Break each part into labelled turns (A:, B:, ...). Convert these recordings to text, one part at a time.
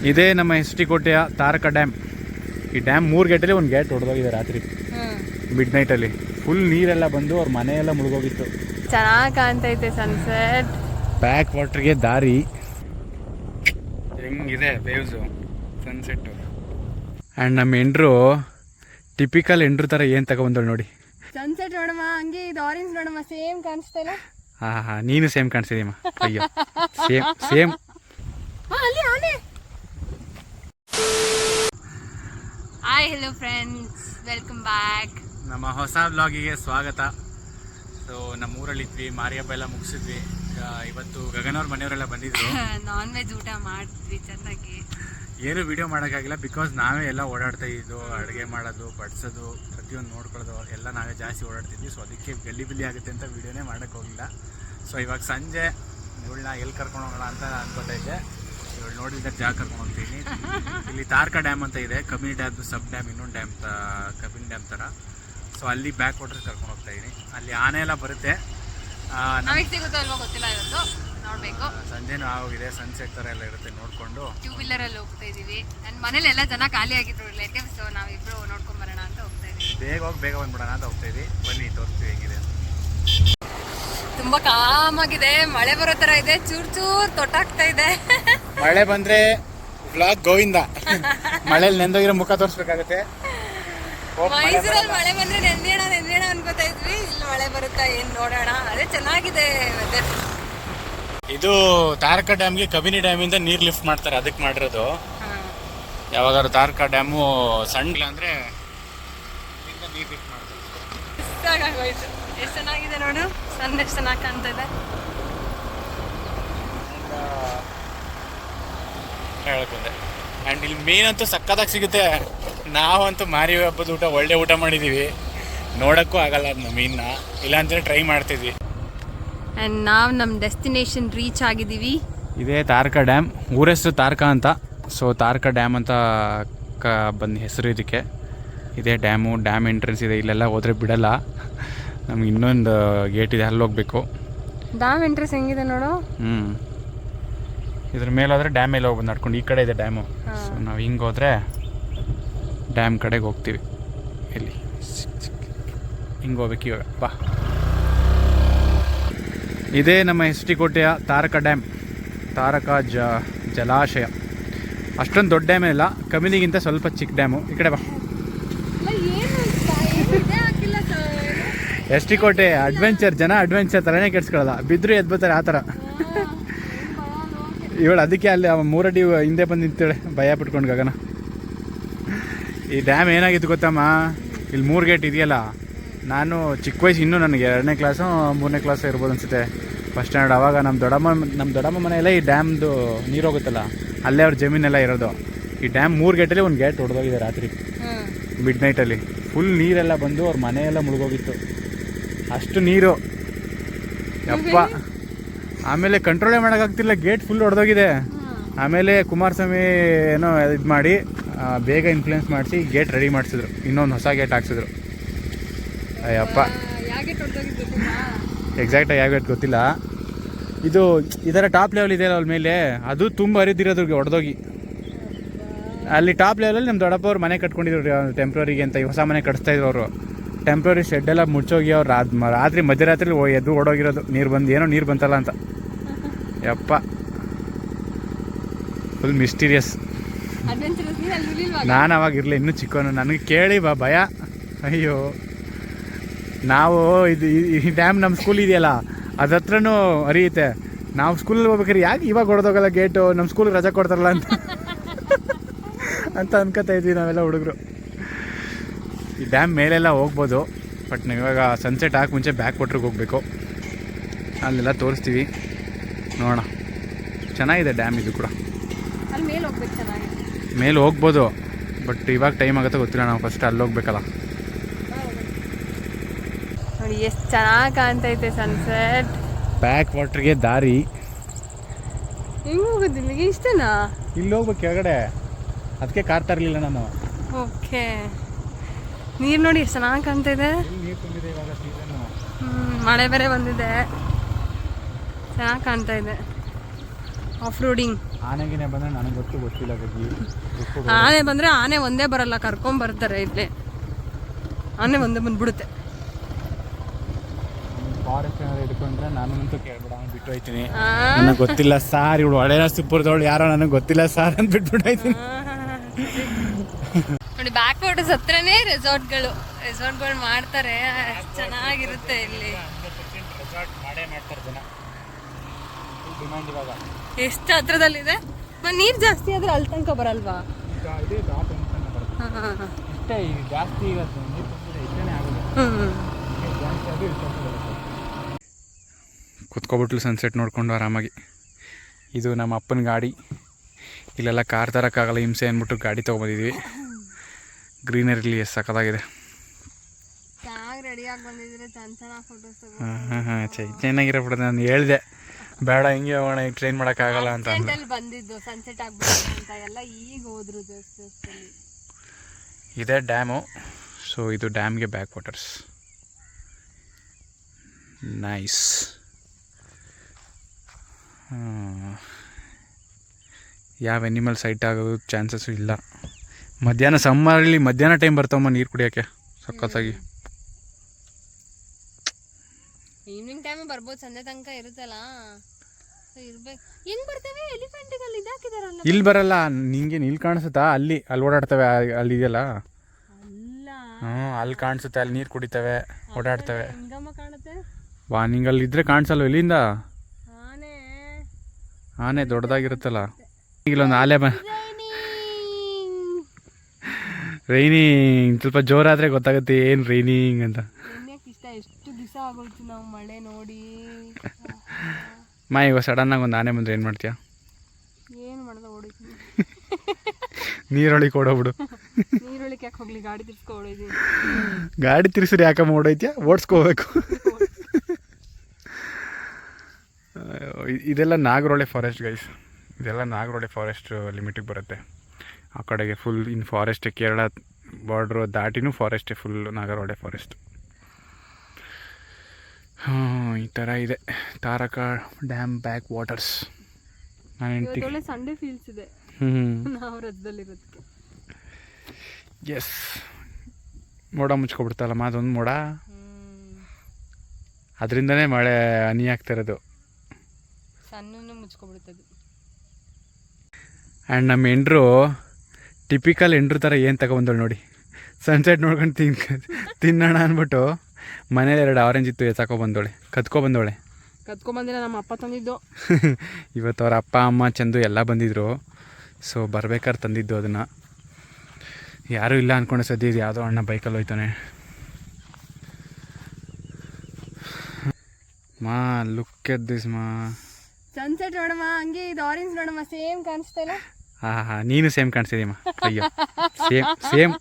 A: ಇದೇ ನಮ್ಮ S T ಕೋಟೆಯ ತಾರಕ ಡ್ಯಾಮ್. ಈ ಡ್ಯಾಮ್ ಮೂರು ಗೇಟಲ್ಲಿ ಒಂದು ಗೇಟ್ ಹೊಡೆದೋಗಿದೆ ರಾತ್ರಿ. ಮಿಡ್ ನೈಟಲ್ಲಿ ಫುಲ್ ನೀರೆಲ್ಲ ಬಂದು ಅವ್ರ ಮನೆಯೆಲ್ಲ ಮುಳುಗೋಗಿತ್ತು.
B: ಚೆನ್ನಾಗಿ ಕಾಣ್ತೈತೆ ಸನ್ಸೆಟ್
A: ಬ್ಯಾಕ್ ವಾಟ್ರಿಗೆ ದಾರಿ. ಹೆಂಗಿದೆ ವೇವ್ಸು ಸನ್ಸೆಟ್ ಆ್ಯಂಡ್ ನಮ್ಮ ಎಂಡ್ರು ಟಿಪಿಕಲ್ ಎಂಡ್ರು ಥರ ಏನ್ ತಗೊಬಂದಳು ನೋಡಿ.
B: ಸನ್ಸೆಟ್ ನೋಡಮ್ಮ ಹಂಗೆ ಇದು ಆರೆಂಜ್ ನೋಡಮ್ಮ ಸೇಮ್ ಕಾಣಿಸ್ತಾ ಇಲ್ಲ?
A: ಹಾ ಹಾಂ ನೀನು ಸೇಮ್ ಕಾಣಿಸ್ತಿದ್ದೀಮ್ಮ ಅಯ್ಯೋ ಸೇಮ್ ಸೇಮ್
B: ಅಲ್ಲಿ ಆನೆ hi hello friends welcome back
A: ನಮ್ಮ ಹೊಸ ಬ್ಲಾಗಿಗೆ ಸ್ವಾಗತ. ಸೊ ನಮ್ಮ ಊರಲ್ಲಿದ್ವಿ ಮಾರಿ ಹಬ್ಬ ಎಲ್ಲ ಮುಗಿಸಿದ್ವಿ. ಇವತ್ತು ಗಗನವ್ರ ಮನೆಯವರೆಲ್ಲ ಬಂದಿದ್ರು.
B: ನಾನ್ ವೆಜ್ ಊಟ ಮಾಡಿದ್ವಿ ಚೆನ್ನಾಗಿ.
A: ಏನು ವಿಡಿಯೋ ಮಾಡೋಕ್ಕಾಗಿಲ್ಲ ಬಿಕಾಸ್ ನಾವೇ ಎಲ್ಲ ಓಡಾಡ್ತಾ ಇದ್ದು ಅಡುಗೆ ಮಾಡೋದು ಬಡಿಸೋದು ಪ್ರತಿಯೊಂದು ನೋಡ್ಕೊಳ್ಳೋದು ಎಲ್ಲ ನಾವೇ ಜಾಸ್ತಿ ಓಡಾಡ್ತಿದ್ವಿ. ಸೊ ಅದಕ್ಕೆ ಗಲ್ಲಿ ಬಿಲ್ಲಿ ಆಗುತ್ತೆ ಅಂತ ವಿಡಿಯೋನೇ ಮಾಡೋಕ್ಕೆ ಹೋಗಿಲ್ಲ. ಸೊ ಇವಾಗ ಸಂಜೆ ಇವಳನ್ನ ಎಲ್ಲಿ ಕರ್ಕೊಂಡು ಹೋಗೋಣ ಅಂತ ಅನ್ಕೋತಾ ಇದ್ದೆ. ಇವಳು ನೋಡಿದ ಜಾಗ ಕರ್ಕೊಂಡು ಹೋಗ್ತೀನಿ ಇಲ್ಲಿ ತಾರ್ಕ ಡ್ಯಾಮ್ ಅಂತ ಇದೆ. ಕಬಿನಿ ಡ್ಯಾಮ್ ಸಬ್ ಡ್ಯಾಮ್ ಇನ್ನೊಂದು ಡ್ಯಾಮ್ ತ ಕಬಿನಿ ಡ್ಯಾಮ್ ಥರ ಸೊ ಅಲ್ಲಿ ಬ್ಯಾಕ್ ವಾಟರ್ ಕರ್ಕೊಂಡು ಹೋಗ್ತಾ ಇದ್ದೀನಿ ಅಲ್ಲಿ ಆನೆ ಎಲ್ಲ ಬರುತ್ತೆ.
B: ನಮಗೆ ಸಿಗುತ್ತೋ ಅಲ್ವೋ ಗೊತ್ತಿಲ್ಲ ಇವತ್ತು. ನೋಡ್ಬೇಕು.
A: ಸಂಜೆನೂ ಆಗೋಗಿದೆ. ಸನ್ಸೆಟ್ ಥರ ಎಲ್ಲ ಇರುತ್ತೆ ನೋಡ್ಕೊಂಡು.
B: ಟೂ ವೀಲರ್ ಅಲ್ಲಿ ಹೋಗ್ತಾ ಇದೀವಿ. ನನ್ನ ಮನೇಲಿ ಎಲ್ಲ ಜನ ಖಾಲಿ ಆಗಿದ್ರು ರಿಲೇಟಿವ್ಸ್ ಸೊ ನಾವಿಬ್ರು ನೋಡ್ಕೊಂಡು ಬರೋಣ ಅಂತ ಹೋಗ್ತಾ ಇದೀವಿ.
A: ಬೇಗ ಹೋಗಿ ಬೇಗ ಬಂದ್ಬಿಡೋಣ ಅಂತ ಹೋಗ್ತಾ ಇದ್ದೀವಿ ಬನ್ನಿ ತೋರಿಸ್ತೀವಿ ಹೆಂಗಿದೆ.
B: ತುಂಬಾ ಕಾಮ್ ಆಗಿದೆ ಮಳೆ ಬರೋ ತರ ಇದೆ. ಚೂರ್ ಚೂರ್ ತೊಟ್ಟಾಗ್ತಾ ಇದೆ.
A: ಮಳೆ ಬಂದ್ರೆ ವ್ಲಾಗ್ ಗೋವಿಂದ. ಮಳೆಯಲ್ಲಿ ನೆಂದೋಗಿರೋ ಮುಖ ತೋರಿಸ್ಬೇಕಾಗತ್ತೆ. ಮಳೆ
B: ಮೈಸೂರಲ್ಲಿ ಮಳೆ ಬಂದ್ರೆ ನೆಂದೇಣ ನೆಂದೇಣ ಅನ್ಕೋತಾ ಇದ್ವಿ. ಇಲ್ಲಿ ಮಳೆ ಬರುತ್ತಾ ಏನ್ ನೋಡೋಣ. ಅದೇ ಚೆನ್ನಾಗಿದೆ ವೆದರ್
A: ಇದು ತಾರಕ ಡ್ಯಾಮ್ಗೆ ಕಬಿನಿ ಡ್ಯಾಮಿಂದ ನೀರು ಲಿಫ್ಟ್ ಮಾಡ್ತಾರೆ ಅದಕ್ಕೆ ಮಾಡಿರೋದು. ಯಾವಾಗಾದ್ರು ತಾರಕ ಡ್ಯಾಮು ಸಣ್ಣ ಅಂದ್ರೆ ನೀರು ಲಿಫ್ಟ್ ಮಾಡ್ತಾರೆ.
B: ಎಷ್ಟು ಚೆನ್ನಾಗಿದೆ ನೋಡು. ಸಣ್ಣ ಎಷ್ಟು ಚೆನ್ನಾಗಿ ಕಾಣ್ತಾ ಇದೆ.
A: ಹೇಳಕ್ ಬಂದೆ. ಆ್ಯಂಡ್ ಇಲ್ಲಿ ಮೀನಂತೂ ಸಕ್ಕತ್ತಾಗಿ ಸಿಗುತ್ತೆ. ನಾವಂತೂ ಮಾರಿ ಹಬ್ಬದ ಊಟ ಒಳ್ಳೆ ಊಟ ಮಾಡಿದ್ದೀವಿ ನೋಡೋಕ್ಕೂ ಆಗಲ್ಲ ಅದನ್ನ ಮೀನನ್ನ ಇಲ್ಲಾಂದ್ರೆ ಟ್ರೈ ಮಾಡ್ತಿದ್ವಿ.
B: ಆ್ಯಂಡ್ ನಾವು ನಮ್ಮ ಡೆಸ್ಟಿನೇಷನ್ ರೀಚ್ ಆಗಿದ್ದೀವಿ
A: ಇದೇ ತಾರಕ ಡ್ಯಾಮ್ ಊರ ಹೆಸರು ತಾರಕ ಅಂತ. ಸೊ ತಾರಕ ಡ್ಯಾಮ್ ಅಂತ ಕ ಬಂದು ಹೆಸರು ಇದಕ್ಕೆ. ಇದೇ ಡ್ಯಾಮು ಡ್ಯಾಮ್ ಎಂಟ್ರೆನ್ಸ್ ಇದೆ. ಇಲ್ಲೆಲ್ಲ ಹೋದರೆ ಬಿಡಲ್ಲ. ನಮ್ಗೆ ಇನ್ನೊಂದು ಗೇಟ್ ಇದೆ ಅಲ್ಲಿ ಹೋಗ್ಬೇಕು.
B: ಡ್ಯಾಮ್ ಎಂಟ್ರೆನ್ಸ್ ಹೆಂಗಿದೆ ನೋಡು?
A: ಹ್ಞೂ ಇದ್ರ ಮೇಲೆ ಹೋದ್ರೆ ಡ್ಯಾಮ್ ಮೇಲೆ ಹೋಗ್ಬೋದು ನಡ್ಕೊಂಡು ಈ ಕಡೆ ಇದೆ ಡ್ಯಾಮು ಸೊ ನಾವು ಹಿಂಗೆ ಹೋದರೆ ಡ್ಯಾಮ್ ಕಡೆಗೆ ಹೋಗ್ತೀವಿ. ಇಲ್ಲಿ. ಹಿಂಗೆ ಹೋಗ್ಬೇಕು ಇವಾಗ. ಬಾ. ಇದೇ ನಮ್ಮ ಎಸ್ ಟಿ ಕೋಟೆಯ ತಾರಕ ಡ್ಯಾಮ್ ತಾರಕ ಜ ಜಲಾಶಯ. ಅಷ್ಟೊಂದು ದೊಡ್ಡ ಡ್ಯಾಮೇ ಇಲ್ಲ ಕಮಿನಿಗಿಂತ ಸ್ವಲ್ಪ ಚಿಕ್ಕ ಡ್ಯಾಮು ಈ ಕಡೆ ಬಾ. ಎಸ್ ಟಿ ಕೋಟೆ ಅಡ್ವೆಂಚರ್ ಜನ ಅಡ್ವೆಂಚರ್ ಥರನೇ ಕೆಡ್ಸ್ಕೊಳ್ಳಲ್ಲ. ಬಿದ್ದರು ಎದ್ದು ಬರ್ತಾರೆ ಆ ಥರ. ಇವಳು ಅದಕ್ಕೆ ಅಲ್ಲಿ ಅವ ಮೂರಡಿ ಹಿಂದೆ ಬಂದು ನಿಂತೇಳೆ ಭಯ ಪಟ್ಕೊಂಡು ಗಗನ. ಈ ಡ್ಯಾಮ್ ಏನಾಗಿತ್ತು ಗೊತ್ತಮ್ಮ? ಇಲ್ಲಿ ಮೂರು ಗೇಟ್ ಇದೆಯಲ್ಲ? ನಾನು ಚಿಕ್ಕ ವಯಸ್ಸು ಇನ್ನೂ ನನಗೆ ಎರಡನೇ ಕ್ಲಾಸು ಮೂರನೇ ಕ್ಲಾಸು ಇರ್ಬೋದು ಅನಿಸುತ್ತೆ. ಫಸ್ಟ್ ಸ್ಟ್ಯಾಂಡರ್ಡ್ ಆವಾಗ ನಮ್ಮ ದೊಡ್ಡಮ್ಮ ನಮ್ಮ ದೊಡ್ಡಮ್ಮ ಮನೆಯಲ್ಲೇ ಈ ಡ್ಯಾಮ್ದು ನೀರು ಹೋಗುತ್ತಲ್ಲ ಅಲ್ಲೇ ಅವ್ರ ಜಮೀನೆಲ್ಲ ಇರೋದು. ಈ ಡ್ಯಾಮ್ ಮೂರು ಗೇಟಲ್ಲಿ ಒಂದು ಗೇಟ್ ಹೊಡೆದೋಗಿದೆ ರಾತ್ರಿ. ಮಿಡ್ ನೈಟಲ್ಲಿ ಫುಲ್ ನೀರೆಲ್ಲ ಬಂದು ಅವ್ರ ಮನೆಯೆಲ್ಲ ಮುಳುಗೋಗಿತ್ತು. ಅಷ್ಟು ನೀರು. ಯಪ್ಪ. ಆಮೇಲೆ ಕಂಟ್ರೋಲೇ ಮಾಡೋಕ್ಕಾಗ್ತಿಲ್ಲ ಗೇಟ್ ಫುಲ್ ಹೊಡೆದೋಗಿದೆ ಆಮೇಲೆ ಕುಮಾರಸ್ವಾಮಿ ಏನೋ ಇದು ಮಾಡಿ ಬೇಗ ಇನ್ಫ್ಲೂಯೆನ್ಸ್ ಮಾಡಿಸಿ ಗೇಟ್ ರೆಡಿ ಮಾಡಿಸಿದ್ರು. ಇನ್ನೊಂದು ಹೊಸ ಗೇಟ್ ಹಾಕ್ಸಿದ್ರು. ಅಯ್ಯಪ್ಪ. ಎಕ್ಸಾಕ್ಟಾಗಿ ಯಾವ ಗೇಟ್ ಗೊತ್ತಿಲ್ಲ. ಇದು ಇದರ ಟಾಪ್ ಲೆವೆಲ್ ಇದೆಯಲ್ಲ ಅವ್ರ ಮೇಲೆ ಅದು ತುಂಬ ಹರಿದಿರೋದು ಹೊಡೆದೋಗಿ ಅಲ್ಲಿ ಟಾಪ್ ಲೆವೆಲಲ್ಲಿ ನಮ್ಮ ದೊಡ್ಡಪ್ಪ ಅವ್ರು ಮನೆ ಕಟ್ಕೊಂಡಿದ್ರು ಟೆಂಪ್ರರಿಗೆ ಅಂತ ಈ ಹೊಸ ಮನೆ ಕಟ್ಸ್ತಾ ಇದ್ರು ಅವರು. ಟೆಂಪ್ರರಿ ಶೆಡ್ ಎಲ್ಲ ಮುಚ್ಚೋಗಿ ಅವ್ರು ರಾತ್ ರಾತ್ರಿ ಮಧ್ಯರಾತ್ರಿ ಎದ್ದು ಓಡೋಗಿರೋದು. ನೀರು ಬಂದು ಏನೋ ನೀರು ಬಂತಲ್ಲ ಅಂತ. ಯಪ್ಪ. ಫುಲ್ ಮಿಸ್ಟೀರಿಯಸ್ ನಾನು ಅವಾಗ ಇರಲಿ ಇನ್ನೂ ಚಿಕ್ಕವನು. ನನಗೆ ಕೇಳಿ ಬಾ ಭಯ. ಅಯ್ಯೋ. ನಾವು ಇದು ಈ- ಡ್ಯಾಮ್ ನಮ್ಮ ಸ್ಕೂಲ್ ಇದೆಯಲ್ಲ ಅದ್ರ ಹತ್ರನೂ ಅರಿಯುತ್ತೆ. ನಾವು ಸ್ಕೂಲಲ್ಲಿ ಹೋಗ್ಬೇಕಾದ್ರೆ ಯಾಕೆ ಇವಾಗ ಹೊಡೆದೋಗಲ್ಲ ಗೇಟು ನಮ್ಮ ಸ್ಕೂಲ್ಗೆ ರಜಾ ಕೊಡ್ತಾರಲ್ಲ ಅಂತ. ಅಂತ ಅನ್ಕೋತಾ ಇದ್ವಿ ನಾವೆಲ್ಲ ಹುಡುಗರು. ಈ ಡ್ಯಾಮ್ ಮೇಲೆಲ್ಲ ಹೋಗ್ಬೋದು ಬಟ್ ನಾವು ಇವಾಗ ಸನ್ಸೆಟ್ ಹಾಕಿ ಮುಂಚೆ ಬ್ಯಾಕ್ ವಾಟ್ರಿಗೆ ಹೋಗಬೇಕು. ಅಲ್ಲೆಲ್ಲ ತೋರಿಸ್ತೀವಿ. ಚೆನ್ನಾಗಿದೆ ಡ್ಯಾಮ್ ಇದು ಕೂಡ.
B: ಅಲ್ಲಿ ಮೇಲೆ ಹೋಗ್ಬೇಕು ಚೆನ್ನಾಗಿ.
A: ಮೇಲೆ ಹೋಗ್ಬೋದು ಬಟ್ ಇವಾಗ ಟೈಮ್ ಆಗುತ್ತೆ ಗೊತ್ತಿಲ್ಲ ನಾವು ಫಸ್ಟ್ ಅಲ್ಲಿ ಹೋಗ್ಬೇಕಲ್ಲ.
B: ನೋಡಿ ಎಷ್ಟು ಚೆನ್ನಾಗಿ ಕಾಣ್ತೈತೆ ಸನ್ಸೆಟ್
A: ಬ್ಯಾಕ್ ವಾಟ್ರಿಗೆ ದಾರಿ.
B: ಹೆಂಗೆ ಹೋಗೋದು ಇಲ್ಲಿಗೆ ಇಷ್ಟನಾ?
A: ಇಲ್ಲಿ ಹೋಗ್ಬೇಕು ಕೆಳಗಡೆ. ಅದಕ್ಕೆ ಕಾರ್ ತರಲಿಲ್ಲ ನಾನು.
B: ಓಕೆ. ನೀರು ನೋಡಿ ಎಷ್ಟು ಚೆನ್ನಾಗಿ ಕಾಣ್ತಾ ಇದೆ
A: ಇಲ್ಲಿ ನೀರು ತುಂಬಿದೆ ಇವಾಗ ಸೀಸನ್ನು
B: ಮಳೆ ಬೇರೆ ಬಂದಿದೆ. ಚೆನ್ನಾಗಿ ಕಾಣ್ತಾ ಇದೆ. ಆಫ್ ರೋಡಿಂಗ್
A: ಆನೆಗೆ ಬಂದ್ರೆ ನನಗೆ ಗೊತ್ತು ಗೊತ್ತಿಲ್ಲ ಬಗ್ಗೆ
B: ಆನೆ ಬಂದ್ರೆ ಆನೆ ಒಂದೇ ಬರಲ್ಲ ಕರ್ಕೊಂಡ್ ಬರ್ತಾರೆ ಇಲ್ಲಿ. ಆನೆ ಒಂದೇ ಬಂದ್ಬಿಡುತ್ತೆ.
A: ಫಾರೆಸ್ಟ್ ಏನಾದ್ರು ಹಿಡ್ಕೊಂಡ್ರೆ ನಾನು ಅಂತೂ ಕೇಳ್ಬಿಡ ಬಿಟ್ಟು ಹೋಯ್ತೀನಿ. ನನಗೆ ಗೊತ್ತಿಲ್ಲ ಸಾರ್ ಇವಳು. ಒಳ್ಳೆಯ ಸುಪ್ಪುರದವಳು ಯಾರೋ ನನಗೆ ಗೊತ್ತಿಲ್ಲ ಸಾರ್ ಅಂತ ಬಿಟ್ಬಿಟ್ಟು
B: ನೋಡಿ ಬ್ಯಾಕ್ ವಾಟರ್ಸ್ ಹತ್ರನೇ ರೆಸಾರ್ಟ್ಗಳು ರೆಸಾರ್ಟ್ಗಳು ಮಾಡ್ತಾರೆ. ಚೆನ್ನಾಗಿರುತ್ತೆ ಇಲ್ಲಿ.
A: ರೆಸಾರ್ಟ್ ಮಾಡೇ ಮಾಡ್ತಾರೆ ಜನ. ಡಿಮ್ಯಾಂಡ್ ಇವಾಗ.
B: ಎಷ್ಟು ಹತ್ರದಲ್ಲಿದೆ? ನೀರು ನೀರ್ ಜಾಸ್ತಿ ಆದ್ರೆ ಅಲ್ಲಿ ತನಕ ಬರಲ್ವಾ?
A: ಜಾಸ್ತಿ ಕುತ್ಕೊಬಿಟ್ಲು ಸನ್ಸೆಟ್ ನೋಡ್ಕೊಂಡು ಆರಾಮಾಗಿ. ಇದು ನಮ್ಮ ಅಪ್ಪನ ಗಾಡಿ. ಇಲ್ಲೆಲ್ಲ ಕಾರ್ ತರೋಕ್ಕಾಗಲ್ಲ ಹಿಂಸೆ ಅಂದ್ಬಿಟ್ಟು ಗಾಡಿ ತೊಗೊಬಂದಿದ್ವಿ. ಗ್ರೀನರಿಲಿ ಎಷ್ಟು ಸಕ್ಕದಾಗಿದೆ
B: ಚೆನ್ನಾಗಿ ರೆಡಿ ಆಗಿ ಬಂದಿದ್ರೆ ಚೆನ್ನ ಚೆನ್ನಾಗಿ ಫೋಟೋಸ್ ತಗೋ
A: ಹಾಂ ಹಾಂ ಹಾಂ. ಚೈ ಚೆನ್ನಾಗಿರೋ ನಾನು ಹೇಳಿದೆ. ಬೇಡ ಹಿಂಗೆ ಹೋಗೋಣ ಈಗ ಟ್ರೈನ್ ಮಾಡೋಕ್ಕಾಗಲ್ಲ ಅಂತ ಅಂದ್ರು.
B: ಬಂದಿದ್ದು ಸನ್ಸೆಟ್ ಅಂತ ಎಲ್ಲ ಈಗ ಹೋದ್ರು ಜಸ್ಟ್
A: ಇದೇ ಡ್ಯಾಮು ಸೊ ಇದು ಡ್ಯಾಮ್ಗೆ ಬ್ಯಾಕ್ ವಾಟರ್ಸ್ ನೈಸ್ ಯಾವ ಎನಿಮಲ್ ಸೈಟ್ ಆಗೋದು ಚಾನ್ಸಸ್ಸು ಇಲ್ಲ. ಮಧ್ಯಾಹ್ನ ಸಮ್ಮರಲ್ಲಿ ಮಧ್ಯಾಹ್ನ ಟೈಮ್ ಬರ್ತಾವಮ್ಮ ನೀರು ಕುಡಿಯೋಕ್ಕೆ ಸಖತ್ತಾಗಿ.
B: ಈವ್ನಿಂಗ್ ಬರ್ಬೋದು ಸಂಜೆ ತನಕ ಇರುತ್ತಲ್ಲ? ಸೊ ಇರ್ಬೇಕು. ಹೆಂಗ್ ಬರ್ತವೆ? ಎಲಿಫೆಂಟ್ಗಳಲ್ಲಿ ಇದಾಕಿದಾರಲ್ಲ
A: ಇಲ್ಲಿ ಬರಲ್ಲ ನಿಂಗೆ ಇಲ್ಲಿ ಕಾಣಿಸುತ್ತಾ? ಅಲ್ಲಿ ಅಲ್ಲಿ ಓಡಾಡ್ತವೆ ಅಲ್ಲಿ ಇದೆಯಲ್ಲ?
B: ಅಲ್ಲ.
A: ಹ್ಞೂ ಅಲ್ಲಿ ಕಾಣಿಸುತ್ತೆ ಅಲ್ಲಿ ನೀರು ಕುಡಿತವೆ ಓಡಾಡ್ತವೆ.
B: ಹೆಂಗಮ್ಮ ಕಾಣುತ್ತೆ?
A: ವಾ ನಿಂಗೆ ಅಲ್ಲಿ ಇದ್ರೆ ಕಾಣಿಸಲ್ವ ಇಲ್ಲಿಂದ?
B: ಆನೆ.
A: ಆನೆ ದೊಡ್ಡದಾಗಿರುತ್ತಲ್ಲ? ಇಲ್ಲೊಂದು ಆಲೆ ಬ ರೈನಿಂಗ್ ಸ್ವಲ್ಪ ಜೋರಾದರೆ ಗೊತ್ತಾಗುತ್ತೆ ಏನು ರೈನಿಂಗ್ ಅಂತ
B: ಎಣ್ಣೆಕ್ ಇಷ್ಟ ಎಷ್ಟು ದಿವಸ ಆಗೋಯ್ತು ನಾವು ಮಳೆ ನೋಡಿ.
A: ಮಾ ಇವಾಗ ಸಡನ್ನಾಗಿ ಒಂದು ಆನೆ ಬಂದ್ರೆ ಏನು ಮಾಡ್ತೀಯ?
B: ಏನು ಮಾಡ್ದ ಓಡಿದ್ವಿ.
A: ನೀರೊಳಗೆ ಓಡೋಗ್ಬಿಡು.
B: ನೀರೊಳಗೆ ಯಾಕೆ ಹೋಗ್ಲಿ? ಗಾಡಿ ತಿರ್ಸ್ಕೊ ಓಡಿದ್ವಿ
A: ಗಾಡಿ ತಿರ್ಸಿರಿ ಯಾಕಮ್ಮ ಓಡೈತ್ಯಾ ಓಡಿಸ್ಕೋಬೇಕು. ಇದೆಲ್ಲ ನಾಗರೋಳೆ ಫಾರೆಸ್ಟ್ ಗೈಸ್ ಇದೆಲ್ಲ ನಾಗರೋಳೆ ಫಾರೆಸ್ಟ್ ಲಿಮಿಟಿಗೆ ಬರುತ್ತೆ. ಆ ಕಡೆಗೆ full in forest Kerala border ದಾಟಿನೂ ಫಾರೆಸ್ಟೇ ಫುಲ್ ನಾಗರೋಳೆ ಫಾರೆಸ್ಟ್ ಹಾಂ ಈ ಥರ ಇದೆ. Taraka dam back waters. ನಾನು ಹೆಂಡ್ತಿ
B: ಒಳ್ಳೆ ಸಂಡೇ ಫೀಲ್ಸ್ ಇದೆ. ನಾವು ರಜದಲ್ಲಿರೋದಕ್ಕೆ
A: ಎಸ್ ಮೋಡ ಮುಚ್ಕೊಬಿಡ್ತಲ್ಲಮ್ಮ ಅದೊಂದು ಮೋಡ? ಅದರಿಂದನೇ ಮಳೆ ಹನಿ ಆಗ್ತಿರೋದು
B: ಸಣ್ಣನು ಮುಚ್ಕೊಬಿಡ್ತದೆ.
A: ಆ್ಯಂಡ್ ನಮ್ಮ ಎಂಡ್ರು ಟಿಪಿಕಲ್ ಎಂಡ್ರು ಥರ ಏನು ತಗೊಬಂದಳು ನೋಡಿ. ಸನ್ಸೆಟ್ ನೋಡ್ಕೊಂಡು ತಿನ್ ತಿನ್ನೋಣ ಅಂದ್ಬಿಟ್ಟು. ಮನೇಲಿ ಎರಡು ಆರೆಂಜ್ ಇತ್ತು ಎತ್ತಾಕೊ ಬಂದೋಳೆ ಕತ್ಕೊ ಬಂದೋಳೆ.
B: ಕತ್ಕೊಂಬಂದಿಲ್ಲ ನಮ್ಮ ಅಪ್ಪ ತಂದಿದ್ದು.
A: ಇವತ್ತು ಅವ್ರ ಅಪ್ಪ ಅಮ್ಮ ಚಂದು ಎಲ್ಲ ಬಂದಿದ್ರು. ಸೊ ಬರ್ಬೇಕಾದ್ರೆ ತಂದಿದ್ದು ಅದನ್ನು. ಯಾರೂ ಇಲ್ಲ ಅಂದ್ಕೊಂಡೆ ಸದ್ಯ ಇದು ಯಾವುದೋ ಅಣ್ಣ ಬೈಕಲ್ಲಿ ಹೋಯ್ತಾನೆ. ಮಾ ಲುಕ್ ಎಟ್ ದಿಸ್ ಮಾ.
B: ಸನ್ಸೆಟ್ ನೋಡಮ್ಮ ಹಂಗೆ ಇದು ಆರೆಂಜ್ ನೋಡಮ್ಮ ಸೇಮ್ ಕಾಣಿಸ್ತಾ ಇಲ್ಲ?
A: ಹಾಂ ಹಾಂ ನೀನು ಸೇಮ್ ಕಾಣಿಸ್ತಿದ್ದೀಮ್ಮ ಅಯ್ಯೋ ಸೇಮ್ ಸೇಮ್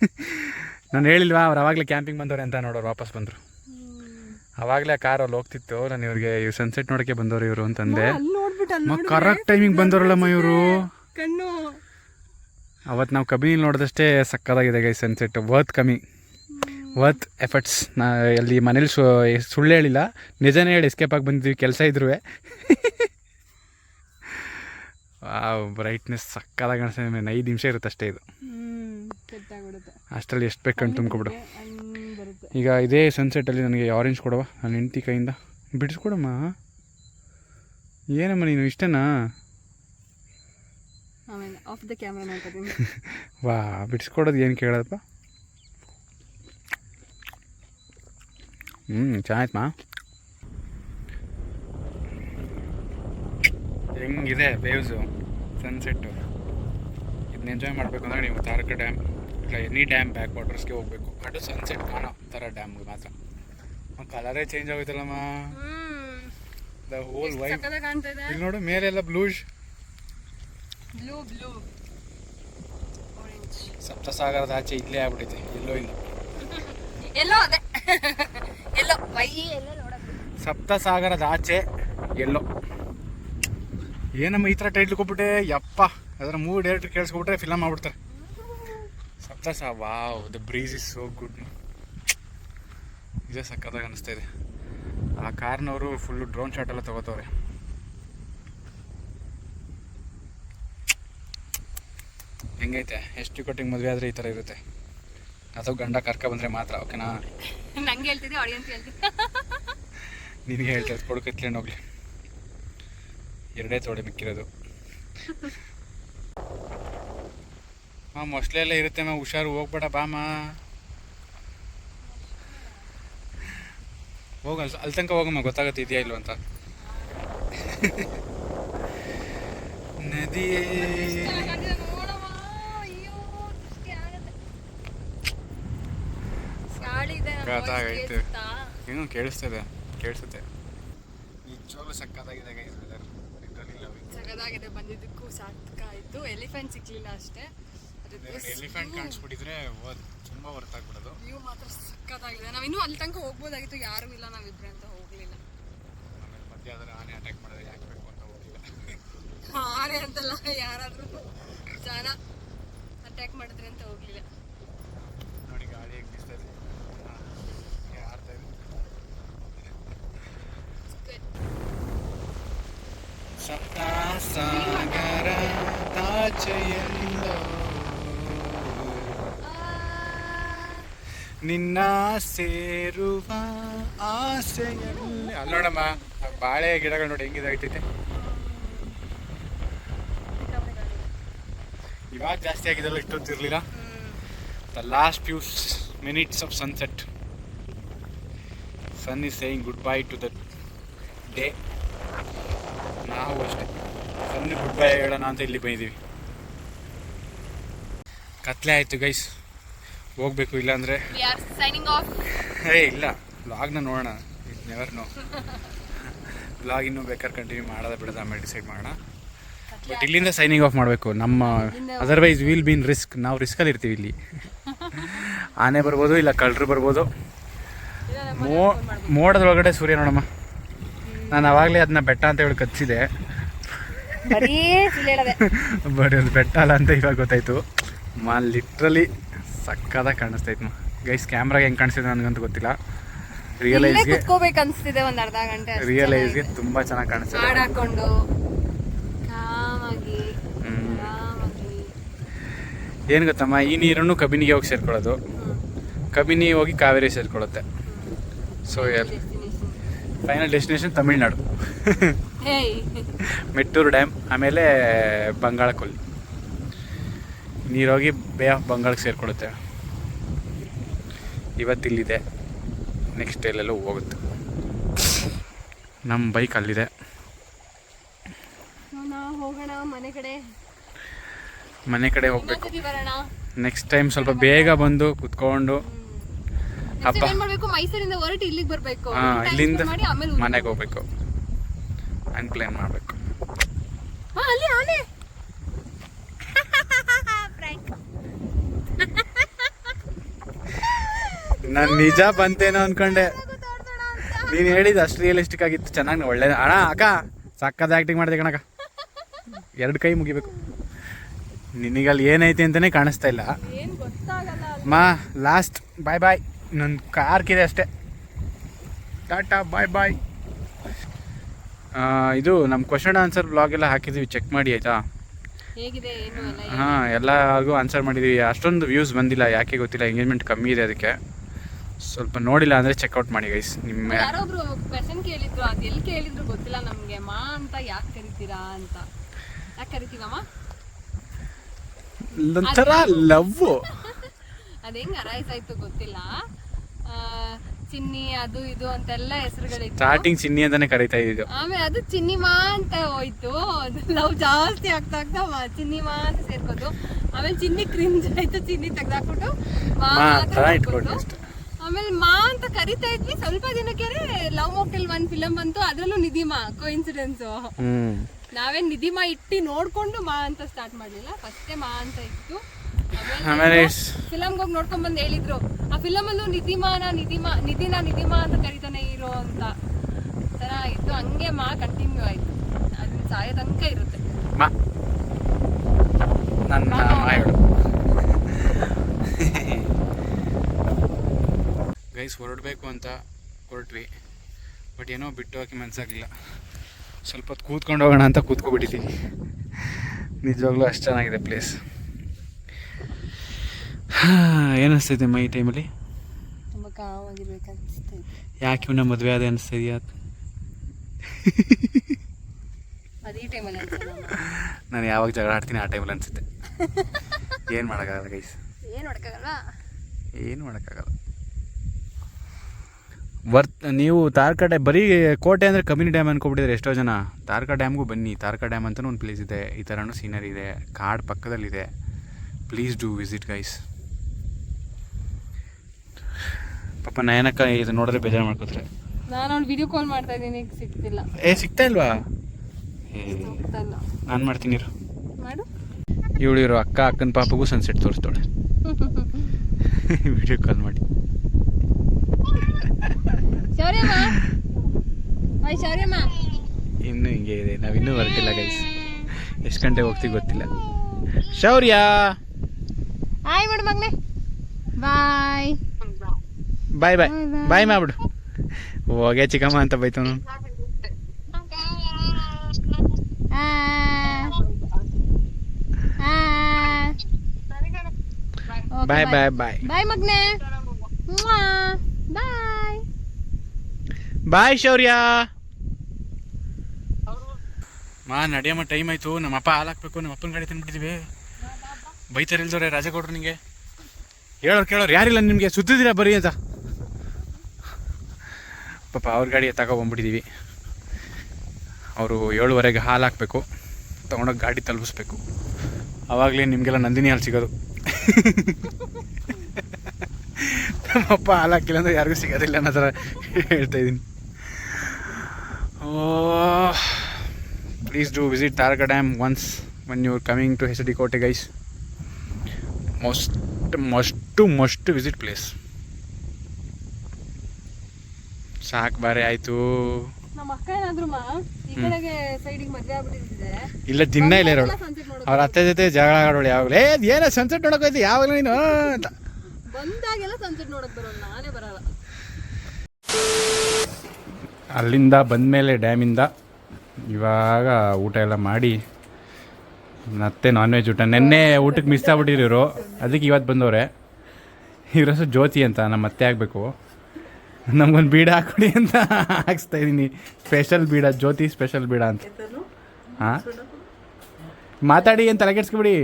A: ನಾನು ಹೇಳಿಲ್ವಾ ಅವ್ರು ಅವಾಗಲೇ ಕ್ಯಾಂಪಿಂಗ್ ಬಂದವ್ರೆ ಅಂತ ನೋಡೋರು ವಾಪಸ್ ಬಂದರು. ಅವಾಗಲೇ ಕಾರ್ ಅಲ್ಲಿ ಹೋಗ್ತಿತ್ತು ನಾನು ಇವ್ರಿಗೆ ಇವ್ರು ಸನ್ಸೆಟ್ ನೋಡೋಕ್ಕೆ ಬಂದವರು ಇವರು ಅಂತಂದೆ. ಕರೆಕ್ಟ್ ಟೈಮಿಂಗ್ ಬಂದವರಲ್ಲಮ್ಮ ಇವರು.
B: ಕಣ್ಣು.
A: ಅವತ್ತು ನಾವು ಕಬಿನಿ ನೋಡಿದಷ್ಟೇ ಸಕ್ಕದಾಗಿದೆ ಈ ಸನ್ಸೆಟ್ ವರ್ತ್ ಕಮ್ಮಿ. ವರ್ತ್ ಎಫರ್ಟ್ಸ್ ನಾ ಅಲ್ಲಿ ಮನೇಲಿ ಸು ಸುಳ್ಳು ಹೇಳಿಲ್ಲ ನಿಜನೇ ಹೇಳಿ ಎಸ್ಕೇಪ್ ಆಗಿ ಬಂದಿದ್ವಿ ಕೆಲಸ ಇದ್ರು ಬ್ರೈಟ್ನೆಸ್ ಸಕ್ಕದಾಗಿ ಕಾಣಿಸ್ತದೆ ಐದು ನಿಮಿಷ ಇರುತ್ತೆ ಅಷ್ಟೇ ಇದು ಅಷ್ಟರಲ್ಲಿ ಎಷ್ಟು ಬೇಕಂತ ತುಂಬ್ಕೊಬಿಡು. ಈಗ ಇದೇ ಸನ್ಸೆಟಲ್ಲಿ ನನಗೆ ಆರೆಂಜ್ ಕೊಡವ ನನ್ನ ಹೆಂಡತಿ ಕೈಯಿಂದ. ಬಿಡಿಸ್ಕೊಡಮ್ಮ. ಏನಮ್ಮ ನೀನು ಇಷ್ಟನಾ? ವಾ ಬಿಡಿಸ್ಕೊಡೋದು ಏನು ಕೇಳೋದಪ್ಪ? ಹ್ಞೂ ಚೆನ್ನಾಯ್ತಮ್ಮ. ಹೆಂಗಿದೆ ವೇವ್ಸು ಸನ್ಸೆಟ್ಟು ಇದನ್ನ ಎಂಜಾಯ್ ಮಾಡಬೇಕು ಅಂದರೆ ನೀವು Taraka dam any dam back ವಾಟರ್ಸ್ಗೆ ಹೋಗಬೇಕು. ಅದು ಸನ್ಸೆಟ್ ಕಾಣೋ ಥರ ಡ್ಯಾಮ್ಗೆ ಮಾತ್ರ. ಕಲರೇ ಚೇಂಜ್ ಆಗೋಯ್ತಲ್ಲಮ್ಮ. ದ ಹೋಲ್ ವೈಟ್ ಇಲ್ಲಿ ನೋಡು ಮೇಲೆಲ್ಲ ಬ್ಲೂಷ್
B: ಬ್ಲೂ ಬ್ಲೂ
A: ಸಪ್ತಸಾಗರದ ಆಚೆ ಇಲ್ಲೇ ಆಗ್ಬಿಟ್ಟಿದೆ ಎಲ್ಲೋ ಇಲ್ಲ.
B: ಎಲ್ಲೋ ಅದೇ. ಎಲ್ಲೋ ವೈ ಎಲ್ಲೋ ನೋಡಕ್ಕೆ
A: ಸಪ್ತಸಾಗರದ ಆಚೆ ಎಲ್ಲೋ. ಏನಮ್ಮ ಈ ಥರ ಟೈಟ್ಲ್ ಕೊಟ್ಬಿಟ್ಟೆ? ಯಪ್ಪ ಅದರ ಮೂವಿ ಡೈರೆಕ್ಟ್ ಕೇಳಿಸ್ಕೊಬಿಟ್ರೆ ಫಿಲಮ್ ಮಾಡ್ಬಿಡ್ತಾರೆ ಸಖತ್ ಸಹ wow the breeze is so good ಇದೇ ಸಖತ್ತಾಗಿ ಅನಿಸ್ತಾ ಇದೆ. ಆ ಕಾರ್ನವರು ಫುಲ್ಲು ಡ್ರೋನ್ ಶಾಟ್ ಎಲ್ಲ ತಗೋತವ್ರೆ. ಹೆಂಗೈತೆ? ಎಷ್ಟು ಕೊಟ್ಟಿಗೆ ಮದುವೆ ಆದರೆ ಈ ಥರ ಇರುತ್ತೆ? ಅಥವಾ ಗಂಡ ಕರ್ಕ ಬಂದರೆ ಮಾತ್ರ ಓಕೆನಾ
B: ನಂಗೆ ಹೇಳ್ತಿದ್ದೆ ಆಡಿಯನ್ಸ್ ಹೇಳ್ತಿದ್ದೆ.
A: ನಿನಗೆ ಹೇಳ್ತಾರೆ ಕೊಡು ಕತ್ಕೊಂಡು ಹೋಗ್ಲಿ. ಎರಡೇ ತೋಡೆ ಮಿಕ್ಕಿರೋದು. ಮಾ ಮೊಸಳೆ ಎಲ್ಲ ಇರುತ್ತೆ ಮಾ ಹುಷಾರು ಹೋಗ್ಬೇಡ ಬಾಮ ಹೋಗ ಅಲ್ಲಿ ತನಕ ಹೋಗಮ್ಮ ಗೊತ್ತಾಗುತ್ತೆ ಇದೆಯಾ ಇಲ್ವ ಅಂತ. ನದಿಯೇ.
B: ಏನು
A: ಗೊತ್ತಾಗೈತೆ. ಕೇಳಿಸ್ತದೆ ಕೇಳಿಸುತ್ತೆ. ನಿಜವಾಗ್ಲೂ ಸಕ್ಕತ್ತಾಗಿದೆ ಗೈಸ್ ವೆದರ್
B: ಸಗದಾಗಿದೆ ಬಂದಿದ್ದಕ್ಕೂ ಸಾಕಾಯ್ತು ಎಲಿಫೆಂಟ್ ಸಿಕ್ಲಿಲ್ಲ ಅಷ್ಟೇ.
A: ಎಲಿಫೆಂಟ್ ಕಾಣಿಸ್ಬಿಟ್ಟಿದ್ರೆ ತುಂಬಾ ವರ್ತ್ ಆಗ್ಬಿಡೋದು.
B: ನೀವು ಮಾತ್ರ ಸಕ್ಕತ್ತಾಗಿದೆ ನಾವು ಇನ್ನೂ ಅಲ್ಲಿ ತನಕ ಹೋಗ್ಬೋದಾಗಿತ್ತು ಯಾರೂ ಇಲ್ಲ ನಾವಿಬ್ರೆ ಅಂತ ಹೋಗ್ಲಿಲ್ಲ.
A: ಆಮೇಲೆ ಮಧ್ಯ ಆದರೆ ಆನೆ ಅಟ್ಯಾಕ್ ಮಾಡಿದ್ರೆ ಯಾಕೆ ಬೇಕು ಅಂತ ಹೋಗಿಲ್ಲ
B: ಆನೆ ಅಂತಲ್ಲ ಯಾರಾದ್ರೂ ಜನ ಅಟ್ಯಾಕ್ ಮಾಡಿದ್ರೆ ಅಂತ ಹೋಗ್ಲಿಲ್ಲ.
A: ನೋಡಿ ಗಾಳಿ ಹೆಂಗೆ ಬೀಸ್ತಾ ಇದೆ. ಆಡ್ತಾ ಇದೆ. ಸಪ್ತ ಸಾಗರ ತಾಚೆಯಲ್ಲೋ ನಿನ್ನ ಸೇರುವ ಆಸೆಯಲ್ಲಿ ಅಲ್ಲಿ ನೋಡಮ್ಮ, ಬಾಳೆ ಗಿಡಗಳು ನೋಡಿ ಹೆಂಗಿದಾಗ್ತೈತೆ ಇವಾಗ ಜಾಸ್ತಿ ಆಗಿದೆಲ್ಲ ಇಷ್ಟೊತ್ತಿರಲಿಲ್ಲ the last few minutes of sunset sun is saying good bye to the day ನಾವು ಅಷ್ಟೇ. ಸನ್ ಗುಡ್ ಬೈ ಹೇಳೋಣ ಅಂತ ಇಲ್ಲಿ ಬಂದಿದ್ದೀವಿ. ಕತ್ಲೆ ಆಯಿತು ಗೈಸ್ ಹೋಗ್ಬೇಕು ಇಲ್ಲಾಂದರೆ? ಏ ಇಲ್ಲ. ಬ್ಲಾಗ್ನ ನೋಡೋಣ. ಇಟ್ ನೆವರ್ ನೋ ಬ್ಲಾಗ್ ಇನ್ನೂ ಬೇಕಾದ್ರೆ ಕಂಟಿನ್ಯೂ ಮಾಡೋದ ಬಿಡೋದ ಆಮೇಲೆ ಡಿಸೈಡ್ ಮಾಡೋಣ. ಬಟ್ ಇಲ್ಲಿಂದ ಸೈನಿಂಗ್ ಆಫ್ ಮಾಡಬೇಕು. ನಮ್ಮ ಅದರ್ವೈಸ್ ವಿಲ್ ಬೀನ್ ರಿಸ್ಕ್ ನಾವು ರಿಸ್ಕಲ್ಲಿ ಇರ್ತೀವಿ ಇಲ್ಲಿ. ಆನೆ ಬರ್ಬೋದು ಇಲ್ಲ ಕಳ್ಳರು ಬರ್ಬೋದು. ಮೋ ಮೋಡದೊಳಗಡೆ ಸೂರ್ಯ ನೋಡಮ್ಮ. ನಾನು ಆವಾಗಲೇ ಅದನ್ನ ಬೆಟ್ಟ ಅಂತ ಹೇಳಿ ಕಚ್ಚಿದೆ.
B: ಬರೀ
A: ಬಟ್ ಅದು ಬೆಟ್ಟ ಅಲ್ಲ ಅಂತ ಇವಾಗ ಗೊತ್ತಾಯ್ತು. ಮಾ ಲಿಟ್ರಲಿ ಸಕ್ಕದಾಗಿ ಕಾಣಿಸ್ತಾ ಇತ್ತು. ಗೈಸ್ ಕ್ಯಾಮ್ರಾಗೆ ಹೆಂಗೆ ಕಾಣಿಸ್ತಿದೆ ನನಗಂತೂ ಗೊತ್ತಿಲ್ಲ. ರಿಯಲೈಸ್ಗೆ
B: ಕುತ್ಕೋಬೇಕು ಅನ್ಸ್ತಿದೆ ಒಂದ್ ಅರ್ಧ ಗಂಟೆ
A: ರಿಯಲೈಸ್ಗೆ ತುಂಬ ಚೆನ್ನಾಗಿ ಕಾಣಿಸ್ತಿದೆ.
B: ಹಾಡ್ ಹಾಕೊಂಡು
A: ಏನು ಗೊತ್ತಮ್ಮ ಈ ನೀರನ್ನು ಕಬಿನಿಗೆ ಹೋಗಿ ಸೇರ್ಕೊಳ್ಳೋದು. ಕಬಿನಿ ಹೋಗಿ Kaveri ಸೇರ್ಕೊಳ್ಳುತ್ತೆ. So. Final destination Tamil Nadu Mettur dam ಆಮೇಲೆ ಬಂಗಾಳ ಕೊಲ್ಲಿ ನೀರೋಗಿ ಬೇ ಆಫ್ ಬಂಗಾಳಕ್ಕೆ ಸೇರಿಕೊಳ್ಳುತ್ತೆ. ಇವತ್ತಿಲ್ಲಿದೆ ನೆಕ್ಸ್ಟ್ ಎಲ್ಲೆಲ್ಲೋ ಹೋಗುತ್ತೆ. ನಮ್ಮ ಬೈಕ್ ಅಲ್ಲಿದೆ.
B: ಹೋಗೋಣ ಮನೆ ಕಡೆ.
A: ಮನೆ ಕಡೆ ಹೋಗ್ಬೇಕು. ನೆಕ್ಸ್ಟ್ ಟೈಮ್ ಸ್ವಲ್ಪ ಬೇಗ ಬಂದು ಕುತ್ಕೊಂಡು
B: ಅಪ್ಪ ಮೈಸೂರಿಂದ ಹೊರಟು ಇಲ್ಲಿಗೆ ಬರಬೇಕು.
A: ಹಾ, ಇಲ್ಲಿಂದ ಮನೆಗೆ ಹೋಗ್ಬೇಕು. ಅಂಡ್ ಪ್ಲ್ಯಾನ್ ಮಾಡಬೇಕು
B: ಹಾ, ಅಲ್ಲಿ ಆನೆ Prank.
A: ನಾನು ನಿಜ ಬಂತೇನೋ ಅನ್ಕೊಂಡೆ. ನೀನು ಹೇಳಿದ್ದು ಅಷ್ಟು ರಿಯಲಿಸ್ಟಿಕ್ ಆಗಿತ್ತು. ಚೆನ್ನಾಗಿ ಒಳ್ಳೆ ಅಣ್ಣ ಅಕ್ಕ ಸಕ್ಕದ ಆ್ಯಕ್ಟಿಂಗ್ ಮಾಡಿದೆ ಕಣಕ್ಕ. ಎರಡು ಕೈ ಮುಗಿಬೇಕು. ನಿನಗಲ್ಲಿ ಏನೈತೆ ಅಂತಲೇ ಕಾಣಿಸ್ತಾ ಇಲ್ಲ. ಮಾ ಲಾಸ್ಟ್ ಬಾಯ್ ಬಾಯ್ ನನ್ನ ಕಾರ್ಕಿದೆ ಅಷ್ಟೇ. ಟಾಟಾ ಬಾಯ್ ಬಾಯ್ ಇದು ನಮ್ಮ ಕ್ವಶನ್ ಆನ್ಸರ್ ಬ್ಲಾಗ್ ಎಲ್ಲ ಹಾಕಿದ್ದೀವಿ ಚೆಕ್ ಮಾಡಿ ಆಯಿತಾ? ಹಾಂ ಎಲ್ಲರಿಗೂ ಆನ್ಸರ್ ಮಾಡಿದ್ದೀವಿ ಅಷ್ಟೊಂದು ವ್ಯೂಸ್ ಬಂದಿಲ್ಲ. ಯಾಕೆ ಗೊತ್ತಿಲ್ಲ. ಎಂಗೇಜ್ಮೆಂಟ್ ಕಮ್ಮಿ ಇದೆ ಅದಕ್ಕೆ. ಸ್ವಲ್ಪ ನೋಡಿಲ್ಲ ಅಂದರೆ ಚೆಕ್ಔಟ್ ಮಾಡಿ ಗೈಸ್ ನಿಮ್ಮ
B: ಯಾರೊಬ್ರು ಕ್ವೆಶನ್ ಕೇಳಿದ್ರು ಅದು ಎಲ್ಲಿ ಕೇಳಿದ್ರು ಗೊತ್ತಿಲ್ಲ ನಮಗೆ. ಮಾ ಅಂತ ಯಾಕೆ ಕರಿತೀರಾ ಅಂತ. ಯಾಕೆ ಕರಿತೀವಮ್ಮ?
A: ಒಂಥರ ಲವ್
B: ಅದ್ ಹೆಂಗ್ ಆಯ್ತು ಗೊತ್ತಿಲ್ಲ. ಆ, ಚಿನ್ನಿ ಅದು ಇದು ಅಂತೆಲ್ಲ ಹೆಸರುಗಳಿತ್ತು
A: ಸ್ಟಾರ್ಟಿಂಗ್ ಚಿನ್ನಿ ಅಂತಾನೆ ಕರಿತಾ ಇದ್ದು
B: ಆಮೇಲೆ ಅದು ಚಿನ್ನಿಮಾ ಅಂತ ಹೋಯ್ತು. ಅದು ಲವ್ ಜಾಸ್ತಿ ಆಗ್ತಾ ಆಗ್ತಾ ಮ- ಚಿನ್ನಿಮಾ ಅಂತ ಸೇರ್ಕೋದು ಆಮೇಲೆ ಚಿನ್ನಿ ಕ್ರಿಂಜ್ ಆಯ್ತು ಚಿನ್ನಿ ತೆಗ್ದಾಕ್ಬಿಟ್ಟು ಮಾ
A: ಮಾ
B: ಅಂತ
A: ಅಷ್ಟೇ.
B: ಆಮೇಲೆ ಮಾ ಅಂತ ಕರಿತಾ ಇದ್ವಿ. ಸ್ವಲ್ಪ ದಿನಕ್ಕೆ ಲವ್ ಮೋಕ್ಟೆಲ್ ಒಂದ್ ಫಿಲಮ್ ಬಂತು. ಅದ್ರಲ್ಲೂ ನಿಧಿಮಾ ಕೋಇನ್ಸಿಡೆನ್ಸ್ ನಾವೇನ್ ನಿಧಿಮಾ ಇಟ್ಟಿ ನೋಡ್ಕೊಂಡು ಮಾ ಅಂತ ಸ್ಟಾರ್ಟ್ ಮಾಡ್ಲಿಲ್ಲ. ಫಸ್ಟೇ ಮಾ ಅಂತ ಇತ್ತು.
A: ಆಮೇಲೆ
B: ಫಿಲಂ ಹೋಗಿ ನೋಡ್ಕೊಂಡ್ ಬಂದ್ ಹೇಳಿದ್ರು. ಆ ಫಿಲಮ್ ಅಲ್ಲೂ ನಿಧಿಮಾನ ನಿಧಿಮಾ ನಿಧಿನ ನಿಧಿಮಾ ಅಂತ ಕರಿತಾನೆ ಇರೋ ಅಂತ ತರ ಇತ್ತು. ಹಂಗೆ ಮಾ ಕಂಟಿನ್ಯೂ ಆಯ್ತು. ಅದನ್ನ ಸಾಯೋ ತನಕ ಇರುತ್ತೆ.
A: ಮಾ. ನನ್ನ ಮಾಯಗಳು ಗೈಸ್ ಹೊರಡಬೇಕು ಅಂತ ಹೊರಟ್ವಿ ಬಟ್ ಏನೋ ಬಿಟ್ಟು ಹಾಕಿ ಮನಸ್ಸಾಗಿಲ್ಲ ಸ್ವಲ್ಪ ಹೊತ್ತು ಕೂತ್ಕೊಂಡು ಹೋಗೋಣ ಅಂತ ಕೂತ್ಕೊಬಿಟ್ಟಿದ್ದೀನಿ. ನಿಜವಾಗ್ಲೂ ಅಷ್ಟು ಚೆನ್ನಾಗಿದೆ ಪ್ಲೇಸ್ ಏನಿಸ್ತೈತೆ ಮೈ ಈ ಟೈಮಲ್ಲಿ ಯಾಕೆ ಇವನ್ನ ಮದುವೆ ಆದ ಅನಿಸ್ತಿದ್ಯಾ?
B: ಅದು ಅನ್ಸಲ್ಲ
A: ನಾನು ಯಾವಾಗ ಜಗಳ ಆಡ್ತೀನಿ ಆ ಟೈಮಲ್ಲಿ ಅನಿಸುತ್ತೆ. ಏನು ಮಾಡೋಕ್ಕಾಗಲ್ಲ ಗೈಸ್
B: ಏನು ಮಾಡೋಕ್ಕಾಗಲ್ಲ?
A: ಏನು ಮಾಡೋಕ್ಕಾಗಲ್ಲ. ವರ್ತ್ ನೀವು ತಾರ್ಕಾ ಡ್ಯಾಮ್ ಬರೀ ಕೋಟೆ ಅಂದರೆ ಕಬಿನಿ ಡ್ಯಾಮ್ ಅನ್ಕೊಬಿಟ್ಟಿದ್ರೆ ಎಷ್ಟೋ ಜನ. ತಾರ್ಕಾ ಡ್ಯಾಮ್ಗೂ ಬನ್ನಿ ತಾರ್ಕಾ ಡ್ಯಾಮ್ ಅಂತಲೂ ಒಂದು ಪ್ಲೇಸ್ ಇದೆ. ಈ ಥರನೂ ಸೀನರಿ ಇದೆ. ಕಾಡು ಪಕ್ಕದಲ್ಲಿದೆ. ಪ್ಲೀಸ್ ಡೂ ವಿಸಿಟ್ ಗೈಸ್ ಪಾಪ ನಯನಕ್ಕ ಇದು ನೋಡಿದ್ರೆ ಬೇಜಾರು ಮಾಡ್ಕೋತಾರೆ.
B: ನಾನು ಅವ್ನು ವಿಡಿಯೋ ಕಾಲ್ ಮಾಡ್ತಾ ಇದ್ದೀನಿ ಈಗ ಸಿಗ್ತಿಲ್ಲ.
A: ಏ ಸಿಗ್ತಾ ಇಲ್ವಾ? ಏ ನಾನು ಮಾಡ್ತೀನಿ ಇರು.
B: ಮಾಡು.
A: ಇವಳು ಇರೋ ಅಕ್ಕ ಅಕ್ಕನ ಪಾಪಗೂ ಸನ್ಸೆಟ್ ತೋರಿಸ್ತಾಳೆ. ವಿಡಿಯೋ ಕಾಲ್ ಮಾಡಿ.
B: ಶೌರ್ಯಮ್ಮ? ಹಾಯ್ ಶೌರ್ಯಮ್ಮ.
A: ಇನ್ನೂ ಹಿಂಗೆ ಇದೆ. ನಾವಿನ್ನೂ ಹೊರಟಿಲ್ಲ ಗೈಸ್ ಎಷ್ಟು ಗಂಟೆಗೆ ಹೋಗ್ತೀವಿ ಗೊತ್ತಿಲ್ಲ. ಶೌರ್ಯ!
B: ಹಾಯ್ ಮಾಡು ಮಗನೆ. ಬಾಯ್
A: ಬಾಯ್ ಬಾಯ್. ಬಾಯ್ ಮಾಡ್ಬಿಡು ಹೋಗೆ ಚಿಕ್ಕಮ್ಮ ಅಂತ ಬೈತವನು ಬಾಯ್ ಬಾಯ್ ಬಾಯ್
B: ಬಾಯ್ ಮಗ್ನೆ. ಬಾಯ್
A: ಬಾಯ್ ಶೌರ್ಯ. ಮಾ ನಡೆಯಮ್ಮ ಟೈಮ್ ಆಯ್ತು. ನಮ್ಮ ಅಪ್ಪ ಹಾಲು ಹಾಕ್ಬೇಕು. ನಮ್ಮ ಅಪ್ಪನ ಗಾಡಿ ತಿನ್ಬಿಟ್ಟಿದೀವಿ ಬೈತಾರೆ ಇಲ್ದವ್ರೆ ರಜ ಕೊಡ್ರು ನಿಮಗೆ ಹೇಳೋರು ಕೇಳೋರು ಯಾರಿಲ್ಲ ನಿಮಗೆ? ಸುತ್ತಿದ್ದೀರಾ ಬರೀ ಅಂತ. ಪಾಪ ಅವ್ರ ಗಾಡಿ ತಗೊಬಂದ್ಬಿಟ್ಟಿದ್ದೀವಿ ಅವರು ಏಳುವರೆಗೆ ಹಾಲು ಹಾಕಬೇಕು. ತೊಗೊಂಡೋಗಿ ಗಾಡಿ ತಲುಪಿಸ್ಬೇಕು. ಅವಾಗಲೇ ನಿಮಗೆಲ್ಲ ನಂದಿನಿ ಹಾಲು ಸಿಗೋದು. ನಮ್ಮಪ್ಪ ಹಾಲು ಹಾಕಿಲ್ಲ ಅಂದ್ರೆ ಯಾರಿಗೂ ಸಿಗೋದಿಲ್ಲ ಅನ್ನೋ ಥರ ಹೇಳ್ತಾ ಇದ್ದೀನಿ. ಓ please do visit Taraka dam once one you coming to H D Kote guys most must must visit place ಸಾಕು ಬಾರಿ ಆಯಿತು. ಇಲ್ಲ ದಿನ ಇಲ್ಲ ಇರೋಳು. ಅವ್ರ ಅತ್ತೆ ಜೊತೆ ಜಗಳ ಆಡೋಳು ಯಾವಾಗಲೇ. ಏನೋ ಸನ್ಸೆಟ್ ನೋಡೋಕೆ ಯಾವಾಗಲೂ ನೀನು? ಅಂತ.
B: ಬಂದಾಗೆಲ್ಲ ಸನ್ಸೆಟ್ ನೋಡಕ್ ಬರೋಲ್ಲ ನಾನೇ ಬರಲ್ಲ
A: ಅಲ್ಲಿಂದ ಬಂದ ಮೇಲೆ ಡ್ಯಾಮಿಂದ ಇವಾಗ ಊಟ ಎಲ್ಲ ಮಾಡಿ ಮತ್ತೆ ನಾನ್ ವೆಜ್ ಊಟ. ನಿನ್ನೆ ಊಟಕ್ಕೆ ಮಿಸ್ ಆಗ್ಬಿಟ್ಟಿರೋರು ಅದಕ್ಕೆ ಇವತ್ತು ಬಂದವ್ರೆ. ಇವ್ರ ಹೆಸರು ಜ್ಯೋತಿ ಅಂತ ನಮ್ಮ ಮತ್ತೆ ಆಗಬೇಕು. ನಮಗೊಂದು ಬೀಡ ಹಾಕೊಡಿ ಅಂತ ಹಾಕ್ಸ್ತಾ ಇದ್ದೀನಿ. ಸ್ಪೆಷಲ್ ಬೀಡ ಜ್ಯೋತಿ ಸ್ಪೆಷಲ್ ಬೀಡ ಅಂತ. ಹಾಂ? ಮಾತಾಡಿ ಏನು ತಲೆಗೆಡ್ಸ್ಕೊಬಿಡಿ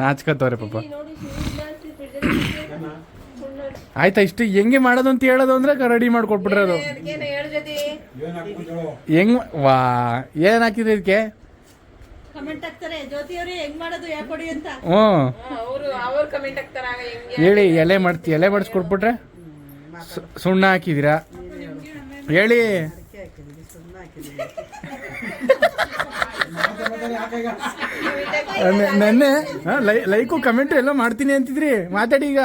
A: ನಾಚ್ಕೋತವ್ರೆ ಪಾಪ. ಆಯ್ತಾ ಇಷ್ಟು ಹೆಂಗೆ ಮಾಡೋದು ಅಂತ ಹೇಳೋದು ಅಂದ್ರೆ ರೆಡಿ ಮಾಡ್ಕೊಟ್ಬಿಟ್ರೆ ಅದು. ಹೆಂಗ್ ವಾ ಏನ್ ಹಾಕಿದ್ರಿ ಇದಕ್ಕೆ
C: ಕಮೆಂಟ್ ಹಾಕ್ತಾರೆ. ಜ್ಯೋತಿ ಹೆಂಗ್ ಮಾಡೋದು? ಯಾಕೆ ಅಂತ?
A: ಹ್ಞೂ.
C: ಅವರು ಅವ್ರ ಕಮೆಂಟ್ ಹಾಕ್ತಾರ ಹೆಂಗೆ
A: ಹೇಳಿ ಎಲೆ ಮಾಡ್ತಿ ಎಲೆ ಮಾಡಿಸ್ಕೊಟ್ಬಿಟ್ರೆ? ಸು- ಸುಣ್ಣ ಹಾಕಿದ್ದೀರಾ ಹೇಳಿ. ನೆನ್ನೆ ಹಾ, ಲೈ- ಲೈಕು ಕಮೆಂಟ್ ಎಲ್ಲ ಮಾಡ್ತೀನಿ ಅಂತಿದ್ರಿ. ಮಾತಾಡಿ ಈಗ.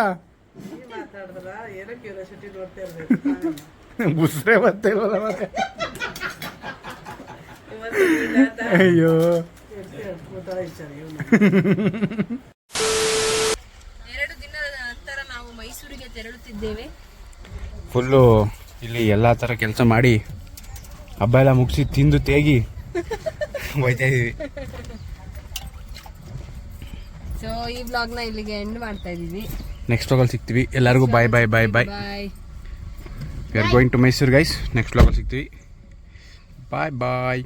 A: ಮಾರ್ರೆ. ಅಯ್ಯೋ.
B: ಎರಡು ದಿನದ ನಂತರ ನಾವು ಮೈಸೂರಿಗೆ ತೆರಳುತ್ತಿದ್ದೇವೆ.
A: ಫುಲ್ಲು ಇಲ್ಲಿ ಎಲ್ಲ ಥರ ಕೆಲಸ ಮಾಡಿ ಹಬ್ಬ ಎಲ್ಲ ಮುಗಿಸಿ ತಿಂದು ತೇಗಿ ಹೋಯ್ತಾ ಇದೀವಿ.
B: ಸೊ ಈ ಬ್ಲಾಗ್ನ ಇಲ್ಲಿಗೆ ಎಂಡ್ ಮಾಡ್ತಾ ಇದೀವಿ.
A: ನೆಕ್ಸ್ಟ್ ವ್ಲಾಗಲ್ಲಿ ಸಿಗ್ತೀವಿ. ಎಲ್ಲರಿಗೂ bye bye bye
B: bye
A: we are going to Mysore guys next ವ್ಲಾಗಲ್ಲಿ ಸಿಗ್ತೀವಿ. ಬಾಯ್ ಬಾಯ್